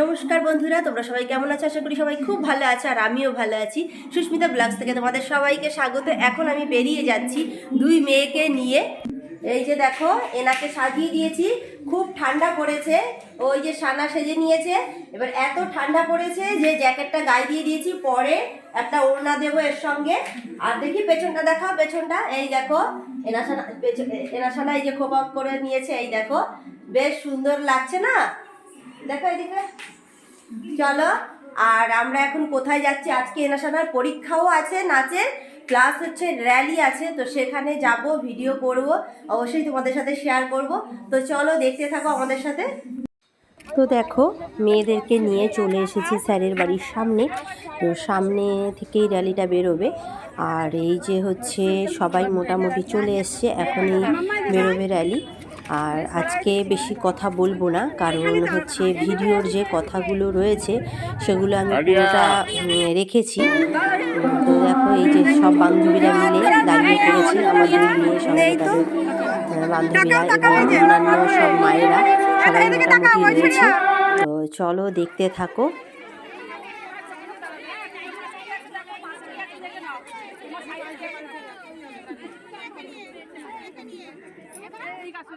নমস্কার বন্ধুরা, তোমরা সবাই কেমন আছো? আশা করি সবাই খুব ভালো আছো আর আমিও ভালো আছি। সুস্মিতা ব্লগস থেকে তোমাদের সবাইকে স্বাগত। এখন আমি বেরিয়ে যাচ্ছি দুই মেয়েকে নিয়ে। এই যে দেখো, এনাকে সাজিয়ে দিয়েছি। খুব ঠান্ডা পড়েছে। ওই যে সানা সেজে নিয়েছে। এবার এত ঠান্ডা পড়েছে যে জ্যাকেটটা গায়ে দিয়ে দিয়েছি। পরে একটা ওড়না দেবো এর সঙ্গে। আর দেখি পেছনটা দেখাও, পেছনটা। এই দেখো এনাসানা পেছন এনাসানা এই যে খোপা করে নিয়েছে, এই দেখো। বেশ সুন্দর লাগছে না? দেখো এদিকে। চলো, আর আমরা এখন কোথায় যাচ্ছি? আজকে এনাশোনার পরীক্ষাও আছে নাচের ক্লাস হচ্ছে র্যালি আছে, তো সেখানে যাব ভিডিও করব, অবশ্যই তোমাদের সাথে শেয়ার করব। তো চলো, দেখতে থাকো আমাদের সাথে। তো দেখো, মেয়েদেরকে নিয়ে চলে এসেছি স্যারের বাড়ির সামনে। তো সামনে থেকেই র্যালিটা বেরোবে। আর এই যে হচ্ছে সবাই মোটামুটি চলে এসছে এখনই বেরোবে র্যালি আর আজকে বেশি কথা বলব না, কারণ হচ্ছে ভিডিওর যে কথাগুলো রয়েছে, সেগুলো আমি পুরোটা রেখেছি। তো দেখো, এই যে সব বান্ধবীরা মিলে দাঁড়িয়ে পড়েছে, আমাদের মেয়ে সঙ্গে তাদের বান্ধবীরা এবং অন্যান্য সব মায়েরা সবাই মোটামুটি রয়েছে। তো চলো দেখতে থাকো।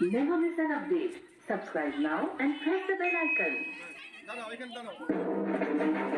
Never miss an update. Subscribe now and press the bell icon. আজকেগুলোতে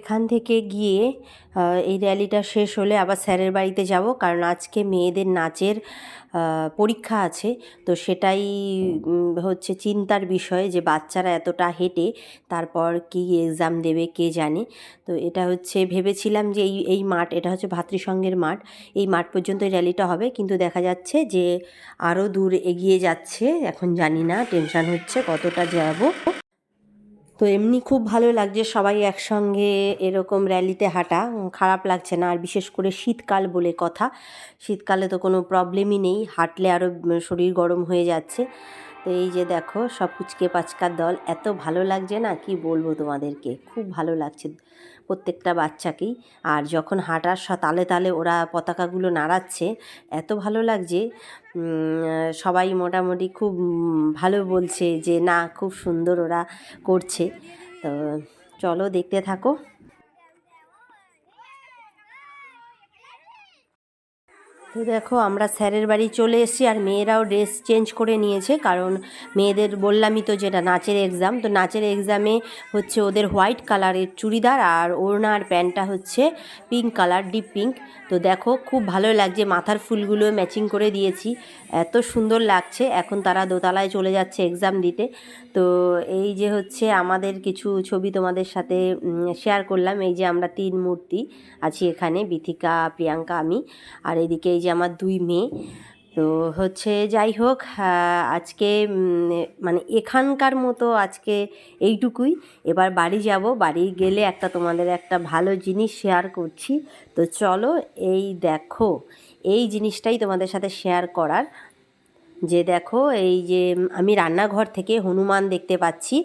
এখান থেকে গিয়ে এই র্যালিটা শেষ হলে আবার স্যারের বাড়িতে যাব। কারণ আজকে মেয়েদের নাচের পরীক্ষা আছে। তো সেটাই হচ্ছে চিন্তার বিষয় যে বাচ্চারা এতটা হেঁটে তারপর কি এক্সাম দেবে কে জানে। তো এটা হচ্ছে ভেবেছিলাম যে এই এই মাঠ, এটা হচ্ছে ভাতৃসংঘের মাঠ। এই মাঠ পর্যন্ত র্যালিটা হবে। কিন্তু দেখা যাচ্ছে যে আরও দূর এগিয়ে যাচ্ছে। এখন জানি না, টেনশান হচ্ছে কতটা যাব। তো এমনি খুব ভালো লাগছে সবাই একসঙ্গে এরকম র্যালিতে হাঁটা। খারাপ লাগছে না। আর বিশেষ করে শীতকাল বলে কথা। শীতকালে তো কোনো প্রবলেমই নেই। হাঁটলে আরও শরীর গরম হয়ে যাচ্ছে। তো এই যে দেখো, সব কুচকে পাচকার দল, এত ভালো লাগছে না? কি বলব তোমাদেরকে? খুব ভালো লাগছে প্রত্যেকটা বাচ্চাকেই। আর যখন হাঁটার তালে তালে ওরা পতাকাগুলো নাড়াচ্ছে, এত ভালো লাগছে। সবাই মোটামুটি খুব ভালো বলছে যে, না, খুব সুন্দর ওরা করছে। তো চলো দেখতে থাকো। তো দেখো, আমরা স্যারের বাড়ি চলে এসেছি আর মেয়েরাও ড্রেস চেঞ্জ করে নিয়েছে। কারণ মেয়েদের বললামই তো যেটা, নাচের এক্সাম তো নাচের এক্সামে হচ্ছে ওদের হোয়াইট কালারের চুড়িদার আর ওড়না আর প্যান্টটা হচ্ছে পিঙ্ক কালার ডিপ পিঙ্ক তো দেখো, খুব ভালো লাগছে, মাথার ফুলগুলো ম্যাচিং করে দিয়েছি। এত সুন্দর লাগছে, এখন তারা দোতলায় চলে যাচ্ছে এক্সাম দিতে। তো এই যে হচ্ছে আমাদের কিছু ছবি তোমাদের সাথে শেয়ার করলাম। এই যে আমরা তিন মূর্তি আছি এখানে, বিথিকা, প্রিয়াঙ্কা, আমি। আর এদিকে এই যে আমার দুই মেয়ে। তো হচ্ছে যাই হোক আজকে মানে এখানকার মতো আজকে এইটুকুই। এবার বাড়ি যাব, বাড়ি গেলে একটা তোমাদের একটা ভালো জিনিস শেয়ার করছি। তো চলো, এই দেখো, এই জিনিসটাই তোমাদের সাথে শেয়ার করার। যে দেখো, এই যে, আমি রান্নাঘর থেকে হনুমান দেখতে পাচ্ছি।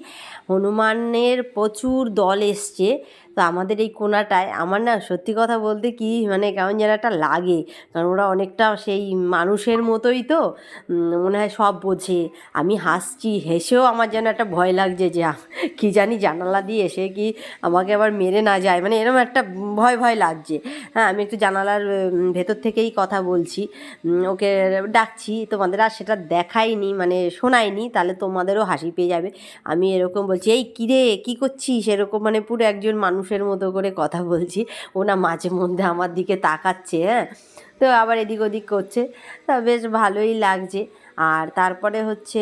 হনুমানের প্রচুর দল এসছে। তো আমাদের এই কোনাটায় আমার না সত্যি কথা বলতে কি মানে কেমন যেন একটা লাগে। কারণ ওরা অনেকটা সেই মানুষের মতোই তো মনে হয় সব বোঝে। আমি হাসছি, হেসেও আমার যেন একটা ভয় লাগছে যে কি জানি জানালা দিয়ে এসে কি আমাকে আবার মেরে না যায়। মানে এরকম একটা ভয় ভয় লাগছে। হ্যাঁ আমি একটু জানালার ভেতর থেকেই কথা বলছি। ওকে ডাকছি, তোমাদের আর সেটা দেখাইনি মানে শোনায়নি তাহলে তোমাদেরও হাসি পেয়ে যাবে। আমি এরকম বলছি, এই কিরে, কী করছিস? এরকম মানে পুরো একজন মানুষের মতো করে কথা বলছি। ও না মাঝে মধ্যে আমার দিকে তাকাচ্ছে হ্যাঁ? তো আবার এদিক ওদিক করছে। তা বেশ ভালোই লাগছে। আর তারপরে হচ্ছে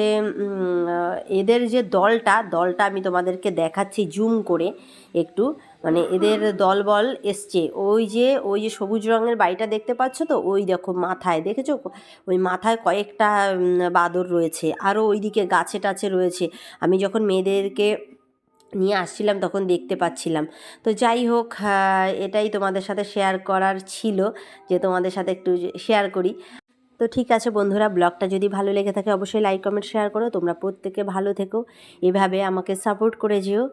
এদের যে দলটা দলটা আমি তোমাদেরকে দেখাচ্ছি জুম করে একটু। মানে এদের দলবল এসছে। ওই যে ওই যে সবুজ রঙের বাড়িটা দেখতে পাচ্ছ তো? ওই দেখো মাথায়, দেখেছ? ওই মাথায় কয়েকটা বাদর রয়েছে। আরও ওইদিকে গাছে টাছে রয়েছে। আমি যখন মেয়েদেরকে নিয়ে আসছিলাম, তখন দেখতে পাচ্ছিলাম। তো যাই হোক এটাই তোমাদের সাথে শেয়ার করার ছিল যে তোমাদের সাথে একটু শেয়ার করি। তো ঠিক আছে বন্ধুরা, ব্লগটা যদি ভালো লেগে থাকে অবশ্যই লাইক কমেন্ট শেয়ার করো। তোমরা প্রত্যেকে ভালো থেকো, এভাবে আমাকে সাপোর্ট করে যেও।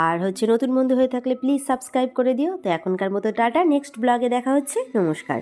আর হচ্ছে নতুন বন্ধু হয়ে থাকলে প্লিজ সাবস্ক্রাইব করে দিও। তো এখনকার মতো টাটা নেক্সট ব্লগে দেখা হচ্ছে, নমস্কার।